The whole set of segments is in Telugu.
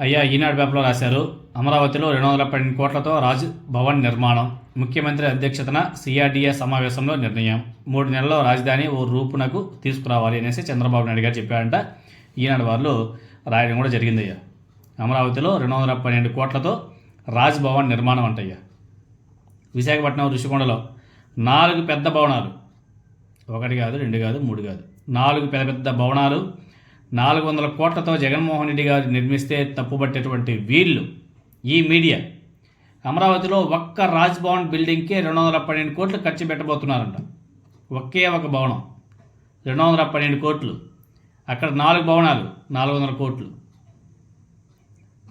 అయ్యా ఈనాడు పేపర్లో రాశారు అమరావతిలో రెండు వందల పన్నెండు కోట్లతో రాజ్ భవన్ నిర్మాణం. ముఖ్యమంత్రి అధ్యక్షతన సిఆర్డీఏ సమావేశంలో నిర్ణయం. మూడు నెలల్లో రాజధాని ఓ రూపునకు తీసుకురావాలి అనేసి చంద్రబాబు నాయుడు గారు చెప్పారంట. ఈనాడు వాళ్ళు రాయడం కూడా జరిగిందయ్యా. అమరావతిలో రెండు వందల పన్నెండు కోట్లతో రాజ్ భవన్ నిర్మాణం అంటయ్యా. విశాఖపట్నం ఋషికొండలో నాలుగు పెద్ద భవనాలు. ఒకటి కాదు రెండు కాదు మూడు కాదు. నాలుగు పెద్ద పెద్ద భవనాలు నాలుగు వందల కోట్లతో జగన్మోహన్ రెడ్డి గారు నిర్మిస్తే తప్పుబట్టేటువంటి వీళ్ళు ఈ మీడియా. అమరావతిలో ఒక్క రాజ్భవన్ బిల్డింగ్కే రెండు వందల పన్నెండు కోట్లు ఖర్చు పెట్టబోతున్నారంట. ఒకే ఒక భవనం. రెండు వందల పన్నెండు కోట్లు. అక్కడ నాలుగు భవనాలు నాలుగు వందల కోట్లు.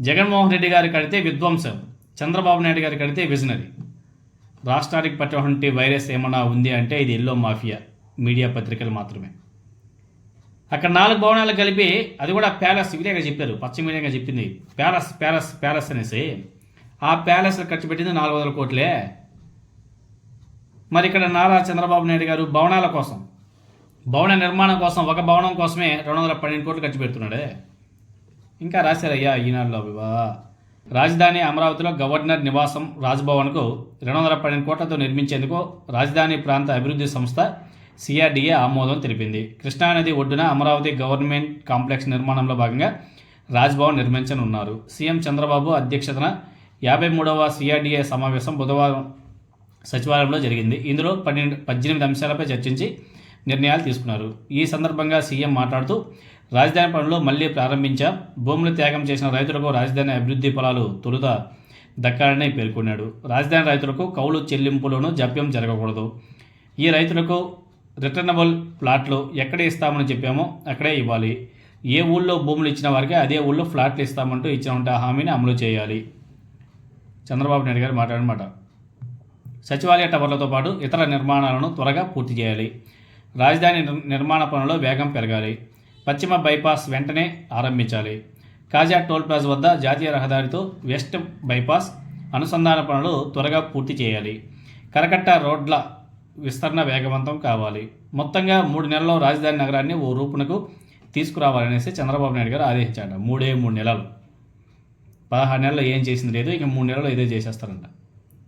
జగన్మోహన్ రెడ్డి గారు కడితే విధ్వంసం. చంద్రబాబు నాయుడు గారు కడితే విజనరీ. రాష్ట్రానికి పట్టినటువంటి వైరస్ ఏమన్నా ఉంది అంటే ఇది ఎల్లో మాఫియా. మీడియా పత్రికలు మాత్రమే. అక్కడ నాలుగు భవనాలు కలిపి అది కూడా ప్యాలెస్ ఇవిడేగా చెప్పారు పశ్చిమ మీడియాగా చెప్పింది. ప్యాలెస్ ప్యాలెస్ ప్యాలెస్ అనేసి. ఆ ప్యాలెస్ ఖర్చు పెట్టింది నాలుగు వందల కోట్లే. మరి ఇక్కడ నారా చంద్రబాబు నాయుడు గారు భవనాల కోసం భవన నిర్మాణం కోసం ఒక భవనం కోసమే రెండు వందల పన్నెండు కోట్లు ఖర్చు పెడుతున్నాడే. ఇంకా రాశారయ్యా ఈనాడులో అభివా రాజధాని అమరావతిలో గవర్నర్ నివాసం రాజ్భవన్కు రెండు వందల పన్నెండు కోట్లతో నిర్మించేందుకు రాజధాని ప్రాంత అభివృద్ధి సంస్థ సిఆర్డీఏ ఆమోదం తెలిపింది. కృష్ణానది ఒడ్డున అమరావతి గవర్నమెంట్ కాంప్లెక్స్ నిర్మాణంలో భాగంగా రాజ్భవన్ నిర్మించనున్నారు. సీఎం చంద్రబాబు అధ్యక్షతన యాభై మూడవ సిఆర్డీఏ సమావేశం బుధవారం సచివాలయంలో జరిగింది. ఇందులో పన్నెండు పద్దెనిమిది అంశాలపై చర్చించి నిర్ణయాలు తీసుకున్నారు. ఈ సందర్భంగా సీఎం మాట్లాడుతూ రాజధాని పనులు మళ్ళీ ప్రారంభించాం. భూములు త్యాగం చేసిన రైతులకు రాజధాని అభివృద్ధి ఫలాలు తొలుత దక్కాలని పేర్కొన్నాడు. రాజధాని రైతులకు కౌలు చెల్లింపులోనూ జాప్యం జరగకూడదు. ఈ రైతులకు రిటర్నబుల్ ప్లాట్లు ఎక్కడ ఇస్తామని చెప్పామో అక్కడే ఇవ్వాలి. ఏ ఊళ్ళో భూములు ఇచ్చిన వారికి అదే ఊళ్ళో ఫ్లాట్లు ఇస్తామంటూ ఇచ్చిన ఉంటే హామీని అమలు చేయాలి. చంద్రబాబు నాయుడు గారు మాట్లాడనమాట సచివాలయ టవర్లతో పాటు ఇతర నిర్మాణాలను త్వరగా పూర్తి చేయాలి. రాజధాని నిర్- నిర్మాణ పనుల్లో వేగం పెరగాలి. పశ్చిమ బైపాస్ వెంటనే ఆరంభించాలి. కాజా టోల్ ప్లాజా వద్ద జాతీయ రహదారితో వెస్ట్ బైపాస్ అనుసంధాన పనులు త్వరగా పూర్తి చేయాలి. కరకట్ట రోడ్ల విస్తరణ వేగవంతం కావాలి. మొత్తంగా మూడు నెలల్లో రాజధాని నగరాన్ని ఓ రూపునకు తీసుకురావాలనేసి చంద్రబాబు నాయుడు గారు ఆదేశించాడు మూడే మూడు నెలలు. పదహారు నెలలు ఏం చేసింది లేదు ఇక మూడు నెలలు ఇదే చేసేస్తారంట.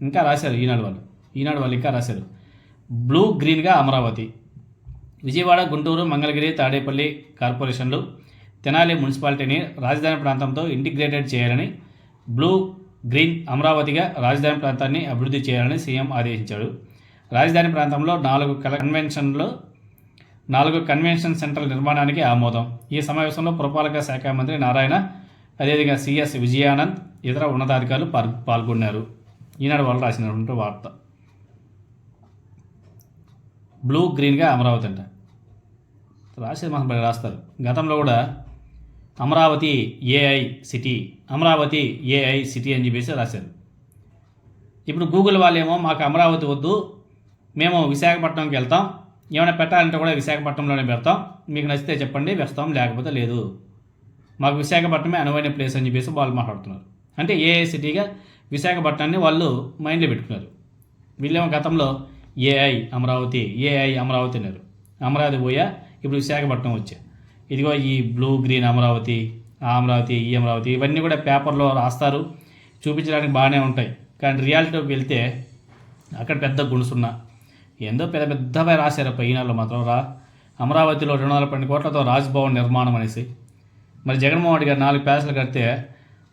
ఇంకా రాశారు ఈనాడు వాళ్ళు. ఈనాడు వాళ్ళు ఇంకా రాశారు. బ్లూ గ్రీన్గా అమరావతి. విజయవాడ గుంటూరు మంగళగిరి తాడేపల్లి కార్పొరేషన్లు తెనాలి మున్సిపాలిటీని రాజధాని ప్రాంతంతో ఇంటిగ్రేటెడ్ చేయాలని బ్లూ గ్రీన్ అమరావతిగా రాజధాని ప్రాంతాన్ని అభివృద్ధి చేయాలని సీఎం ఆదేశించాడు. రాజధాని ప్రాంతంలో నాలుగు కల కన్వెన్షన్లు నాలుగు కన్వెన్షన్ సెంటర్ల నిర్మాణానికి ఆమోదం. ఈ సమావేశంలో పురపాలక శాఖ మంత్రి నారాయణ అదేవిధంగా సిఎస్ విజయానంద్ ఇతర ఉన్నతాధికారులు పాల్- పాల్గొన్నారు. ఈనాడు వాళ్ళు రాసినటువంటి వార్త. బ్లూ గ్రీన్గా అమరావతి అంట. రాసేది మనం రాస్తారు. గతంలో కూడా Amaravati AI city Amaravati AI city అని చెప్పేసి రాశారు. ఇప్పుడు గూగుల్ వాళ్ళేమో మాకు అమరావతి వద్దు మేము విశాఖపట్నంకి వెళ్తాం. ఏమైనా పెట్టాలంటే కూడా విశాఖపట్నంలోనే పెడతాం. మీకు నచ్చితే చెప్పండి వేస్తాం లేకపోతే లేదు. మాకు విశాఖపట్నమే అనువైన ప్లేస్ అని చెప్పేసి వాళ్ళు మాట్లాడుతున్నారు. అంటే ఏఐ సిటీగా? విశాఖపట్నాన్ని వాళ్ళు మైండ్లో పెట్టుకున్నారు. వీళ్ళేమో గతంలో ఏఐ అమరావతి ఏఐ అమరావతి అన్నారు. అమరావతి పోయా ఇప్పుడు విశాఖపట్నం వచ్చా. ఇదిగో ఈ బ్లూ గ్రీన్ అమరావతి ఆ అమరావతి ఈ అమరావతి ఇవన్నీ కూడా పేపర్లో రాస్తారు. చూపించడానికి బాగానే ఉంటాయి. కానీ రియాలిటీకి వెళ్తే అక్కడ పెద్ద గుణసున్నా. ఏందో పెద్ద పెద్దపై రాశారు ఈనాళ్ళు మాత్రం రా. అమరావతిలో రెండు వందల పన్నెండు కోట్లతో రాజ్భవన్ నిర్మాణం అనేసి. మరి జగన్మోహన్ రెడ్డి గారు నాలుగు ప్యాలెస్లు కడితే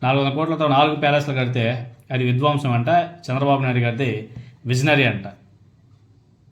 నాలుగు వందల కోట్లతో నాలుగు ప్యాలెస్లు కడితే అది విధ్వంసం అంట చంద్రబాబు నాయుడు గారిది విజనరీ అంట.